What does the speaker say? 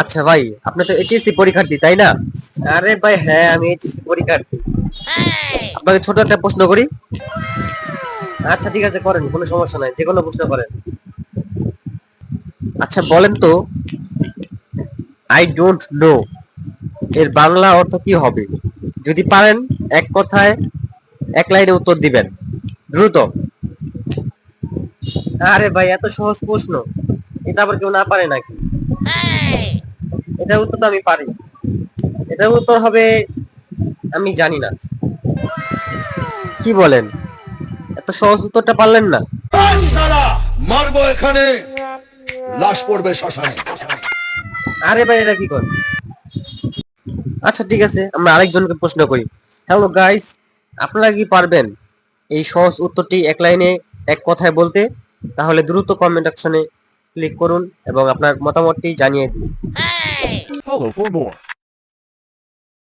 আচ্ছা ভাই আপনি তো এইচএসসি পরীক্ষার্থী তাই না? আরে ভাই হ্যাঁ আমি এইচএসসি পরীক্ষার্থী আপনাকে ছোট একটা প্রশ্ন করি। আচ্ছা ঠিক আছে করেন কোনো সমস্যা নাই যে কোনো প্রশ্ন করেন। আচ্ছা বলেন তো আই ডোন্ট নো এর বাংলা অর্থ কি হবে? যদি পারেন এক কথায় এক লাইনে উত্তর দিবেন। দ্রুত। আরে ভাই এত সহজ প্রশ্ন। এটা আবার কেউ না পারে নাকি? এটার উত্তর তো আমি পারি। এটার উত্তর হবে আমি জানি না। কি বলেন? এত সহজ উত্তরটা পারলেন না। মারবো এখানে। লাশ পড়বে শ্মশানে। আরে ভাই এটা কি কর? আচ্ছা ঠিক আছে আমরা আরেকজনকে প্রশ্ন করি। হ্যালো গাইস আপনারা কি পারবেন এই সহজ উত্তরটি এক লাইনে এক কথায় বলতে? তাহলে দ্রুত কমেন্ট অপশনে ক্লিক করুন এবং আপনার মতামতটি জানিয়ে দিন। Follow for more.